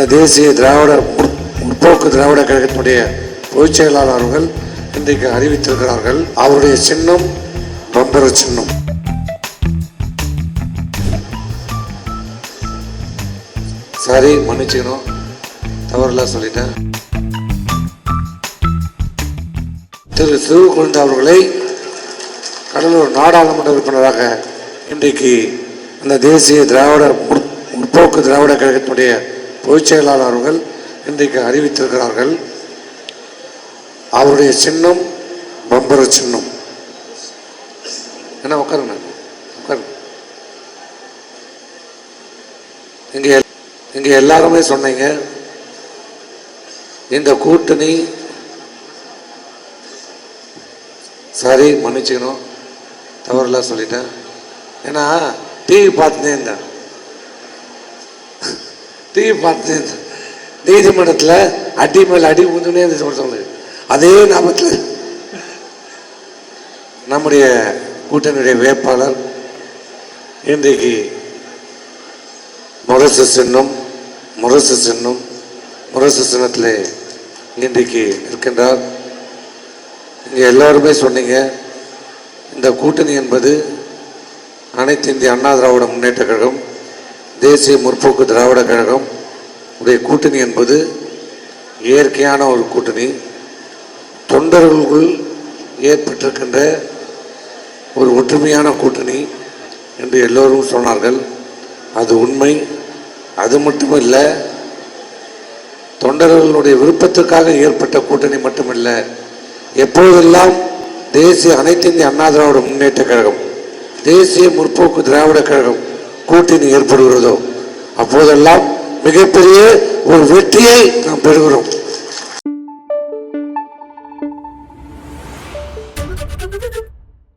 இந்த தேசிய திராவிட முற்போக்கு திராவிட கழகத்தினுடைய பொதுச் செயலாளர் அவர்கள் இன்றைக்கு அறிவித்திருக்கிறார்கள். அவருடைய சின்னம் பம்பர சின்னம். சரி மன்னிச்சுக்கணும். தவறுலாம் சொல்லிட்டேன். திரு சிவகுழந்தை அவர்களை கடலூர் நாடாளுமன்ற உறுப்பினராக இன்றைக்கு அந்த தேசிய திராவிட முற்- முற்போக்கு திராவிட கழகத்தினுடைய பொதுச் செயலாளர் அவர்கள் இன்றைக்கு அறிவித்திருக்கிறார்கள். அவருடைய சின்னம் பம்பர சின்னம். என்ன உட்காருங்க. உட்காருங்க. இங்க இங்கே எல்லாருமே சொன்னீங்க. இந்த கூட்டணி சரி மன்னிச்சுக்கணும். தவறுலாம் சொல்லிட்டேன். ஏன்னா டிவி பார்த்துட்டே இருந்தேன் டிவி பார்த்து நீதிமன்றத்தில் அடி மேல் அடி ஊந்துனே இருந்துச்சு ஒருத்தவங்களுக்கு அதே ஞாபகத்தில் நம்முடைய கூட்டணியுடைய வேட்பாளர் இன்றைக்கு முரசு சின்னம் முரசு சின்னம் முரசு சின்னத்தில் இன்றைக்கு இருக்கின்றார் இங்கே எல்லாருமே சொன்னீங்க இந்த கூட்டணி என்பது அனைத்து இந்திய அண்ணா திராவிட முன்னேற்ற கழகம் தேசிய முற்போக்கு திராவிட கழகம். உடைய கூட்டணி என்பது இயற்கையான ஒரு கூட்டணி. தொண்டர்களுக்குள் ஏற்பட்டிருக்கின்ற ஒரு ஒற்றுமையான கூட்டணி என்று எல்லோரும் சொன்னார்கள். அது உண்மை. அது மட்டுமல்ல தொண்டர்களுடைய விருப்பத்திற்காக ஏற்பட்ட கூட்டணி மட்டுமல்ல எப்பொழுதெல்லாம் தேசிய அனைத்து இந்திய அண்ணா திராவிட முன்னேற்ற கழகம் தேசிய முற்போக்கு திராவிட கழகம் கூட்டணி ஏற்படுகிறதோ அப்போதெல்லாம் மிகப்பெரிய ஒரு வெற்றியை நாம் பெறுகிறோம் Thank you.